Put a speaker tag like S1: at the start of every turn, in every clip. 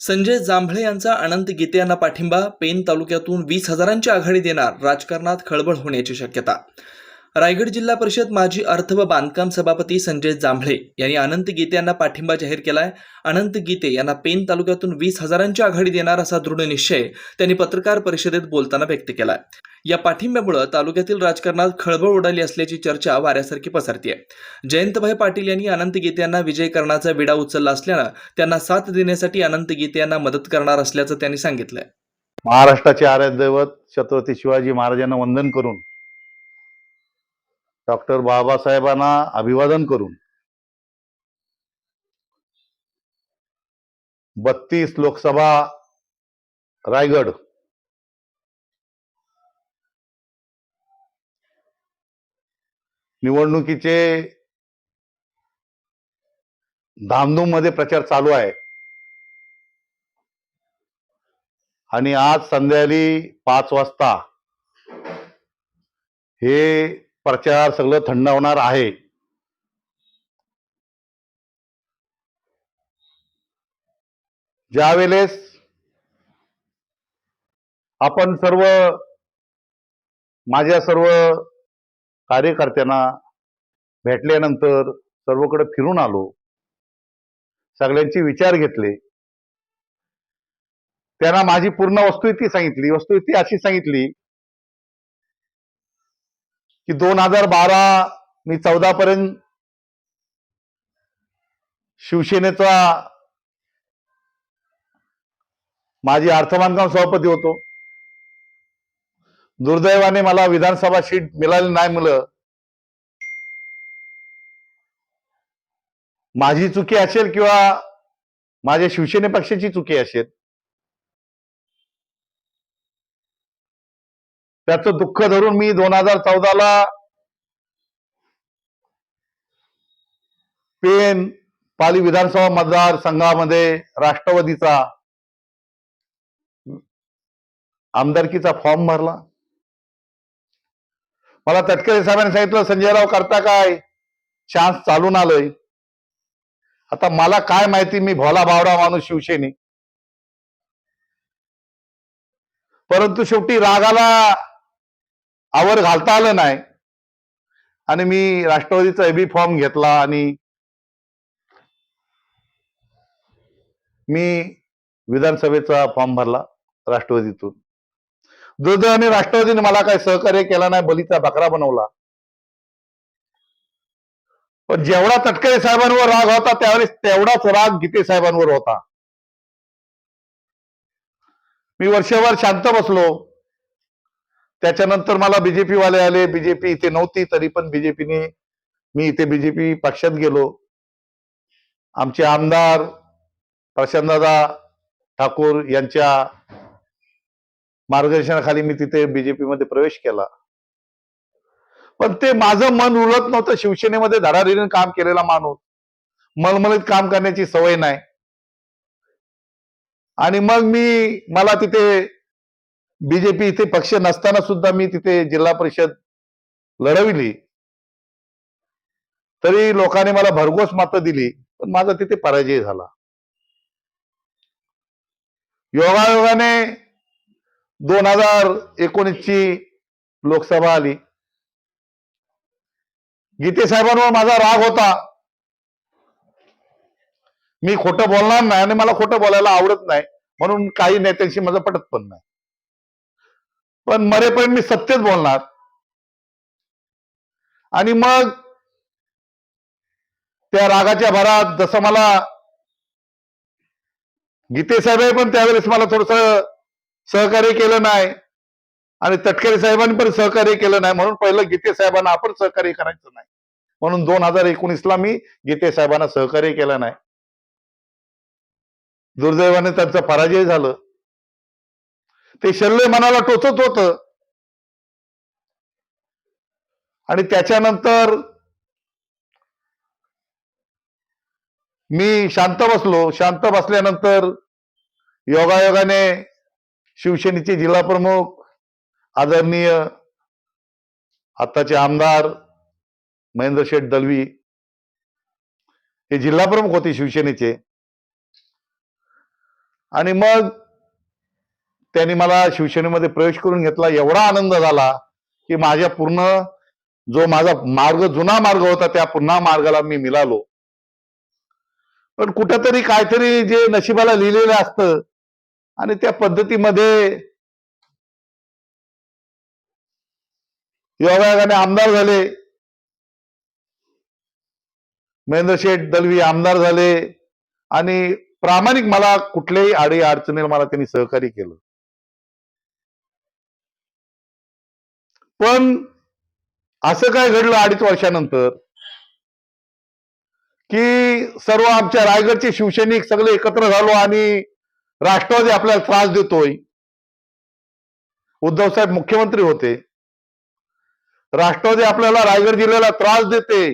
S1: संजय जांभळे यांचा अनंत गीते यांना पाठिंबा पेन तालुक्यातून वीस हजारांची आघाडी देणार राजकारणात खळबळ होण्याची शक्यता. रायगड जिल्हा परिषद माजी अर्थ व बांधकाम सभापती संजय जांभळे यांनी अनंत गीते यांना पाठिंबा जाहीर केलाय. अनंत गीते यांना पेन तालुक्यातून वीस हजारांची आघाडी देणार असा दृढ निश्चय त्यांनी पत्रकार परिषदेत बोलताना व्यक्त केलाय. या पाठिंब्यामुळे तालुक्यातील राजकारणात खळबळ उडाली असल्याची चर्चा वाऱ्यासारखी पसरतीये. जयंतभाई पाटील यांनी अनंत गीते यांना विजय करण्याचा विडा उचलला असल्यानं त्यांना साथ देण्यासाठी अनंत गीते यांना मदत करणार असल्याचं त्यांनी सांगितलंय.
S2: महाराष्ट्राचे आराध्य छत्रपती शिवाजी महाराजांना वंदन करून डॉक्टर बाबासाहेबांना अभिवादन करून बत्तीस लोकसभा रायगड निवडणुकीचे धामधूममध्ये प्रचार चालू आहे. आणि आज संध्याकाळी पाच वाजता हे प्रचार सगळं थंड होणार आहे. ज्यावेळेस आपण सर्व माझ्या सर्व कार्यकर्त्यांना भेटल्यानंतर सर्वकडे फिरून आलो सगळ्यांचे विचार घेतले त्यांना माझी पूर्ण वस्तुस्थिती सांगितली वस्तुस्थिती अशी सांगितली की दोन हजार बारा मी चौदा पर्यंत शिवसेनेचा माझी अर्थबांधकाम सभापती होतो. दुर्दैवाने मला विधानसभा सीट मिळाली नाही मुलं माझी चुकी असेल किंवा माझ्या शिवसेने पक्षाची चुकी असेल त्याचं दुःख धरून मी दोन हजार चौदाला पेन पाली विधानसभा मतदारसंघामध्ये राष्ट्रवादीचा आमदारकीचा फॉर्म भरला. मला तटकरे साहेबांनी सांगितलं संजयराव करता काय? चान्स चालून आलोय. आता मला काय माहिती मी भोला भावडा माणूस शिवसेने. परंतु शेवटी रागाला आवर घालता आलं नाही. आणि मी राष्ट्रवादीचा एबी फॉर्म घेतला आणि मी विधानसभेचा फॉर्म भरला राष्ट्रवादीतून. दुर्दैवाने राष्ट्रवादीने मला काही सहकार्य केला नाही बलीचा बकरा बनवला. पण जेवढा तटकरे साहेबांवर राग होता त्यावेळेस तेवढाच राग गीते साहेबांवर होता. मी वर्षभर शांत बसलो. त्याच्यानंतर मला बीजेपी वाले आले. बीजेपी इथे नव्हती तरी पण बीजेपीने मी इथे बीजेपी पक्षात गेलो. आमचे आमदार प्रशांतदादा ठाकूर यांच्या मार्गदर्शनाखाली मी तिथे बीजेपी मध्ये प्रवेश केला. पण ते माझं मन उरत नव्हतं. शिवसेनेमध्ये धडाधडीने काम केलेला माणूस. मलमलीत काम करण्याची सवय नाही. आणि मग मी मला तिथे बीजेपी इथे पक्ष नसताना सुद्धा मी तिथे जिल्हा परिषद लढविली. तरी लोकांनी मला भरघोस मतं दिली पण माझा तिथे पराजय झाला. योगायोगाने दोन हजार एकोणीसची लोकसभा आली. गीते साहेबांवर माझा राग होता. मी खोटं बोलणार नाही आणि मला खोटं बोलायला आवडत नाही म्हणून काही नेत्यांशी माझं पटत पण नाही. पण मरेपर्यंत मी सत्यच बोलणार. आणि मग त्या रागाच्या भरात जसं मला गीते साहेब पण त्यावेळेस मला थोडस सहकार्य केलं नाही. आणि तटकरे साहेबांनी पण सहकार्य केलं नाही. म्हणून पहिलं गीते साहेबांना आपण सहकार्य करायचं नाही. म्हणून दोन हजार एकोणीसला मी गीते साहेबांना सहकार्य केलं नाही. दुर्दैवाने त्यांचा पराजय झालं. ते शल्य मनाला टोचत होत. आणि त्याच्यानंतर मी शांत बसलो. शांत बसल्यानंतर योगायोगाने शिवसेनेचे जिल्हा प्रमुख आदरणीय आत्ताचे आमदार महेंद्र शेठ दलवी हे जिल्हा प्रमुख होते शिवसेनेचे. आणि मग त्यांनी मला शिवसेनेमध्ये प्रवेश करून घेतला. एवढा आनंद झाला की माझ्या पूर्ण जो माझा मार्ग जुना मार्ग होता त्या पुन्हा मार्गाला मी मिळालो. पण कुठंतरी काहीतरी जे नशिबाला लिहिलेलं असतं आणि त्या पद्धतीमध्ये योगायोगाने आमदार झाले. महेंद्र शेठ दलवी आमदार झाले आणि प्रामाणिक मला कुठल्याही आडी अडचणीला मला त्यांनी सहकार्य केलं. पण असं काय घडलं अडीच वर्षानंतर? की सर्व आमच्या रायगडचे शिवसैनिक सगळे एकत्र झालो आणि राष्ट्रवादी आपल्याला त्रास देतोय. उद्धव साहेब मुख्यमंत्री होते. राष्ट्रवादी आपल्याला रायगड जिल्ह्याला त्रास देते.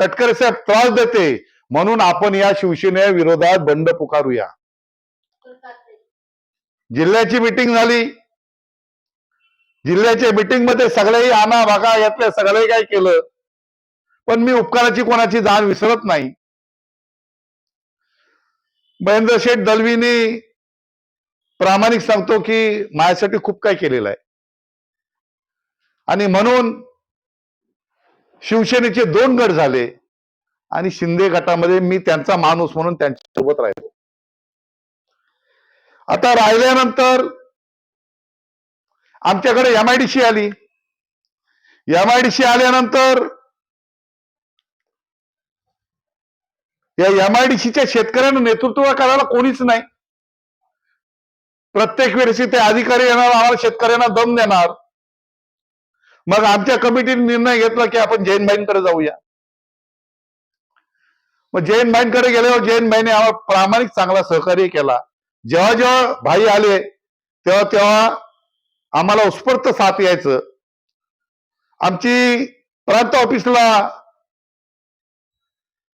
S2: तटकरे साहेब त्रास देते. म्हणून आपण या शिवसेने विरोधात बंड पुकारूया. जिल्ह्याची मिटिंग झाली. जिल्ह्याच्या मिटिंगमध्ये सगळेही आना भागा यातल्या सगळे काय केलं. पण मी उपकाराची कोणाची जाण विसरत नाही. महेंद्र शेठ दलवीनी प्रामाणिक सांगतो की माझ्यासाठी खूप काय केलेलं आहे. आणि म्हणून शिवसेनेचे दोन गट झाले आणि शिंदे गटामध्ये मी त्यांचा माणूस म्हणून त्यांच्यासोबत राहिलो. आता राहिल्यानंतर आमच्याकडे एमआयडीसी आली. एमआयडीसी आल्यानंतर या एमआयडीसीच्या शेतकऱ्यांना नेतृत्व करायला कोणीच नाही. प्रत्येक वेळेस ते अधिकारी येणार आम्हाला शेतकऱ्यांना दम देणार. मग आमच्या कमिटीने निर्णय घेतला की आपण जैन भाईंकडे जाऊया. मग जैन भाईंकडे गेल्यावर जैन भाईने आम्हाला प्रामाणिक चांगला सहकार्य केला. जेव्हा जेव्हा भाई आले तेव्हा तेव्हा आम्हाला उत्स्फूर्त साथ यायचं. आमची प्रांत ऑफिसला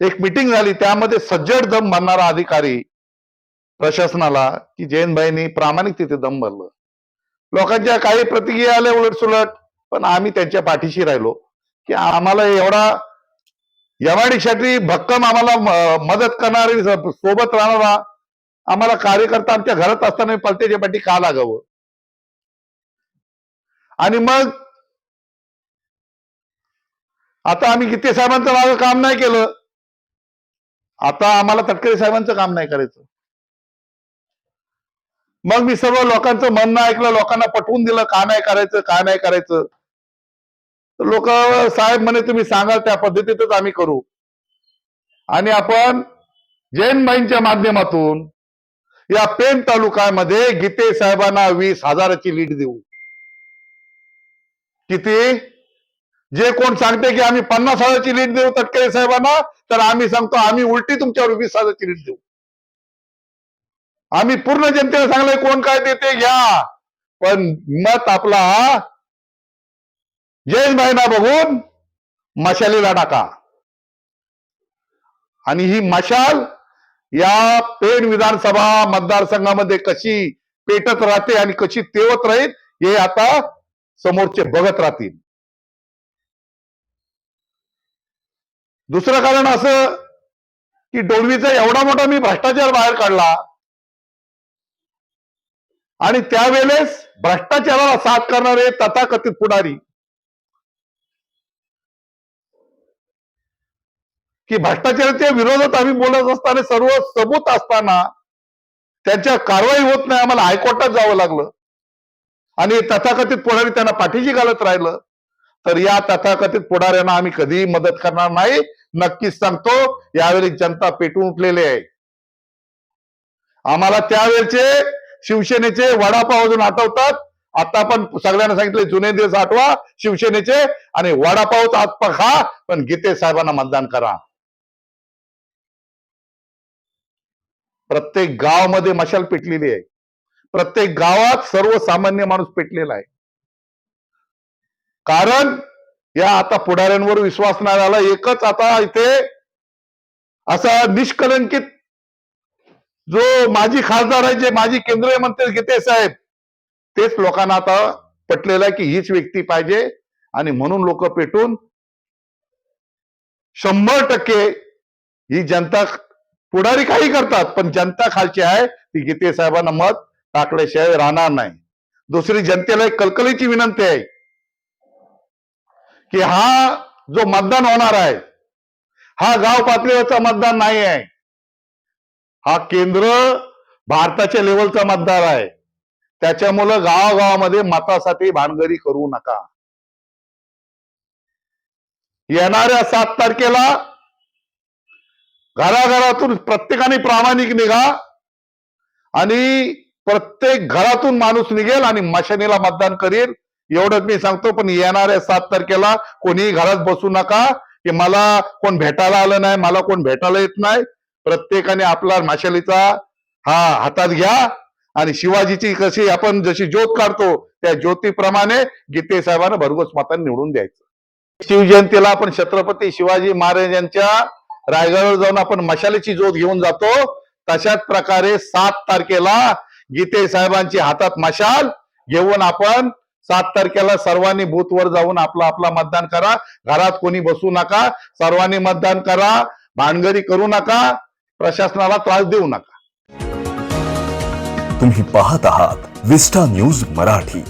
S2: एक मिटिंग झाली त्यामध्ये सज्जड दम भरणारा अधिकारी प्रशासनाला की जयंतभाईंनी प्रामाणिक तिथे दम भरलं. लोकांच्या काही प्रतिक्रिया आल्या उलट सुलट पण आम्ही त्यांच्या पाठीशी राहिलो की आम्हाला एवढा एमआयडीसाठी भक्कम आम्हाला मदत करणारी सोबत राहणारा आम्हाला कार्यकर्ता आमच्या घरात असताना पलतेच्या पाठी का लागावं? आणि मग आता आम्ही गीते साहेबांचं माझं काम नाही केलं. आता आम्हाला तटकरे साहेबांचं काम नाही करायचं. मग मी सर्व लोकांचं म्हणणं ऐकलं लोकांना पटवून दिलं का नाही करायचं का नाही करायचं. लोक साहेब म्हणे तुम्ही सांगाल त्या पद्धतीतच आम्ही करू. आणि आपण जैन जैनबाईंच्या माध्यमातून या पेन तालुक्यामध्ये गीते साहेबांना वीस हजाराची लीड देऊ. किती? जे कोण सांगते की आम्ही पन्नास हजाराची लीड देऊ तटकरे साहेबांना तर आम्ही सांगतो आम्ही उलटी तुमच्यावर वीस हजाराची लीड देऊ. आम्ही पूर्ण जनतेला सांगलंय कोण काय देते घ्या. पण मत आपला जैन भाईना बघून मशालीला टाका. आणि ही मशाल या पेण विधानसभा मतदारसंघामध्ये कशी पेटत राहते आणि कशी तेवत राहील हे आता समोरचे बघत राहतील. दुसरं कारण असं की डोलवीचा एवढा मोठा मी भ्रष्टाचार बाहेर काढला. आणि त्यावेळेस भ्रष्टाचाराला साथ करणारे तथाकथित पुढारी. की भ्रष्टाचाराच्या विरोधात आम्ही बोलत असताना सर्व सबूत असताना त्यांच्या कारवाई होत नाही आम्हाला हायकोर्टात जावं लागलं. आणि तथाकथित पुढारी त्यांना पाठीशी घालत राहिलं. तर या तथाकथित पुढाऱ्यांना आम्ही कधीही मदत करणार नाही. नक्कीच सांगतो यावेळी जनता पेटून उठलेली आहे. आम्हाला त्यावेळचे शिवसेनेचे वडापाव अजून आठवतात. आता पण सगळ्यांना सांगितले जुने दिवस आठवा शिवसेनेचे आणि वडापावच आजपा खा पण गीते साहेबांना मतदान करा. प्रत्येक गावामध्ये मशाल पेटलेली आहे. प्रत्येक गावात सर्वसामान्य माणूस पेटलेला आहे. कारण या आता पुढाऱ्यांवर विश्वास नाही आला एकच आता इथे असा निष्कलंकित जो माजी खासदार आहे जे माजी केंद्रीय मंत्री गीते साहेब तेच लोकांना आता पटलेलं आहे की हीच व्यक्ती पाहिजे आणि म्हणून लोक पेटून शंभर टक्के ही जनता पुढारी काही करतात पण जनता खालची आहे ती गीते साहेबांना मत टाकल्याशिवाय राहणार नाही. दुसरी जनतेला एक कलकलीची विनंती आहे. की हा जो मतदान होणार आहे हा गाव पातळीवरचा मतदान नाही आहे. हा केंद्र भारताच्या लेवलचा मतदार आहे. त्याच्यामुळं गावागावामध्ये मतासाठी भानगडी करू नका. येणाऱ्या सात तारखेला घराघरातून प्रत्येकाने प्रामाणिक निघा आणि प्रत्येक घरातून माणूस निघेल आणि मशानीला मतदान करेल एवढंच मी सांगतो पण येणाऱ्या सात तारखेला कोणीही घरात बसू नका की मला कोण भेटायला आलं नाही मला कोण भेटायला येत नाही. प्रत्येकाने आपला मशालीचा हा हातात घ्या आणि शिवाजीची कशी आपण जशी ज्योत काढतो त्या ज्योतीप्रमाणे गीते साहेबांना भरघोस मतांनी निवडून द्यायचं. शिवजयंतीला आपण छत्रपती शिवाजी महाराजांच्या रायगडावर जाऊन आपण मशालीची ज्योत घेऊन जातो. तशाच प्रकारे सात तारखेला गीते साहेबांची हातात मशाल घेऊन आपण सात तारखेला सर्वांनी बूथवर जाऊन आपला आपला मतदान करा. घरात कोणी बसू नका. सर्वांनी मतदान करा. भानगडी करू नका. प्रशासनाला त्रास देऊ नका.
S3: तुम्ही पाहत आहात विस्टा न्यूज मराठी.